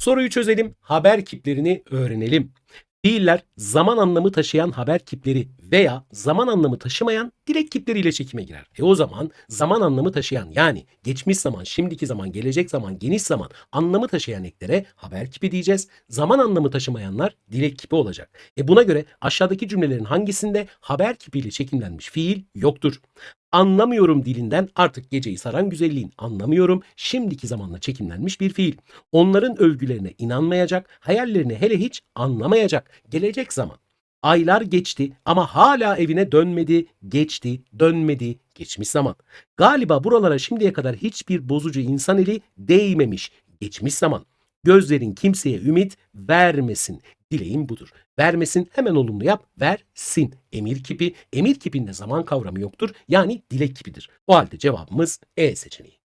Soruyu çözelim, haber kiplerini öğrenelim. Fiiller zaman anlamı taşıyan haber kipleri veya zaman anlamı taşımayan direkt kipleriyle çekime girer. E o zaman zaman anlamı taşıyan yani geçmiş zaman, şimdiki zaman, gelecek zaman, geniş zaman anlamı taşıyan eklere haber kipi diyeceğiz. Zaman anlamı taşımayanlar direkt kipi olacak. E buna göre aşağıdaki cümlelerin hangisinde haber kipiyle çekimlenmiş fiil yoktur? Anlamıyorum dilinden artık geceyi saran güzelliğin anlamıyorum şimdiki zamanla çekimlenmiş bir fiil. Onların övgülerine inanmayacak, hayallerini hele hiç anlamayacak. Gelecek zaman. Aylar geçti ama hala evine dönmedi, geçti, dönmedi, geçmiş zaman. Galiba buralara şimdiye kadar hiçbir bozucu insan eli değmemiş, geçmiş zaman. Gözlerin kimseye ümit vermesin. Dileğim budur. Vermesin hemen olumlu yap. Versin. Emir kipi. Emir kipinde zaman kavramı yoktur. Yani dilek kipidir. O halde cevabımız E seçeneği.